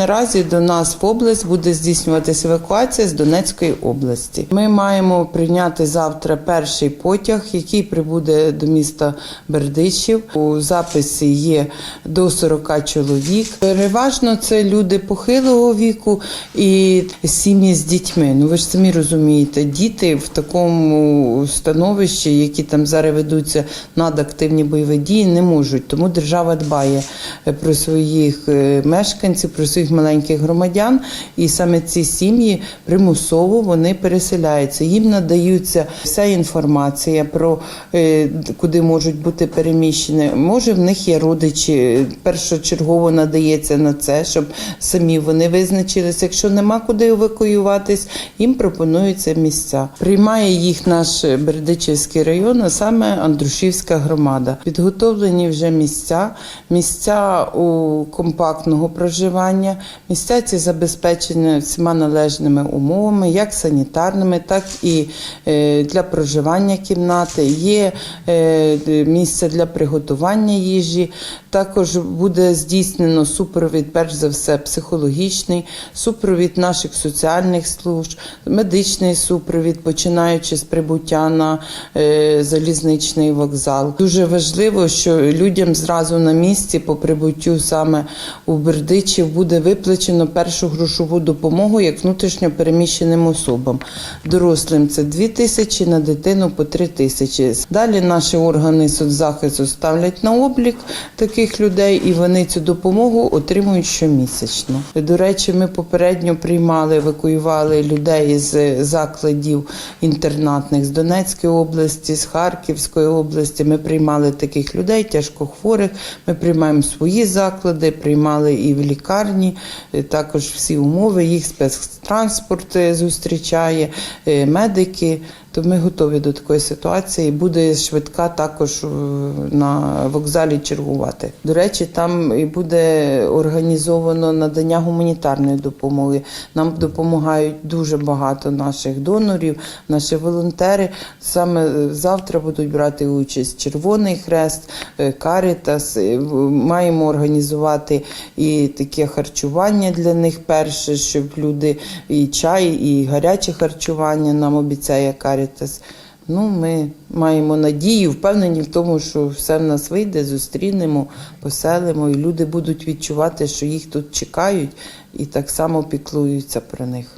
Наразі до нас в область буде здійснюватися евакуація з Донецької області. Ми маємо прийняти завтра перший потяг, який прибуде до міста Бердичів. У записі є до 40 чоловік. Переважно це люди похилого віку і сім'ї з дітьми. Ну ви ж самі розумієте, діти в такому становищі, які там зараз ведуться надактивні бойові дії, не можуть. Тому держава дбає про своїх е, мешканців, про своїх маленьких громадян, і саме ці сім'ї примусово вони переселяються. Їм надаються вся інформація про е, куди можуть бути переміщені. Може, в них є родичі. Першочергово надається на це, щоб самі вони визначилися. Якщо нема куди евакуюватись, їм пропонуються місця. Приймає їх наш Бердичівський район, а саме Андрушівська громада. Підготовлені вже місця, місця у компактного проживання. Місця ці забезпечені всіма належними умовами, як санітарними, так і е, для проживання кімнати. Є е, місце для приготування їжі. Також буде здійснено супровід, перш за все, психологічний, супровід наших соціальних служб, медичний супровід, починаючи з прибуття на е, залізничний вокзал. Дуже важливо, що людям зразу на місці по прибуттю саме у Бердичів буде виплачено першу грошову допомогу як внутрішньо переміщеним особам. Дорослим це 2 тисячі, на дитину по 3 тисячі. Далі наші органи соцзахисту ставлять на облік таких людей, і вони цю допомогу отримують щомісячно. До речі, ми попередньо приймали, евакуювали людей з закладів інтернатних з Донецької області, з Харківської області. Ми приймали таких людей, тяжкохворих. Ми приймаємо свої заклади, приймали і в лікарні. Е, Також всі умови, їх спецтранспорт е, зустрічає, е, медики. То ми готові до такої ситуації. Буде швидка також е, на вокзалі чергувати. До речі, там і буде організовано надання гуманітарної допомоги. Нам допомагають дуже багато наших донорів, наші волонтери. Саме е, завтра будуть брати участь Червоний Хрест, е, Карітас. Маємо організувати і таке харчування для них перше, щоб люди і чай, і гаряче харчування нам обіцяє Карітас. Ну, ми маємо надію, впевнені в тому, що все в нас вийде, зустрінемо, поселимо, і люди будуть відчувати, що їх тут чекають і так само піклуються про них.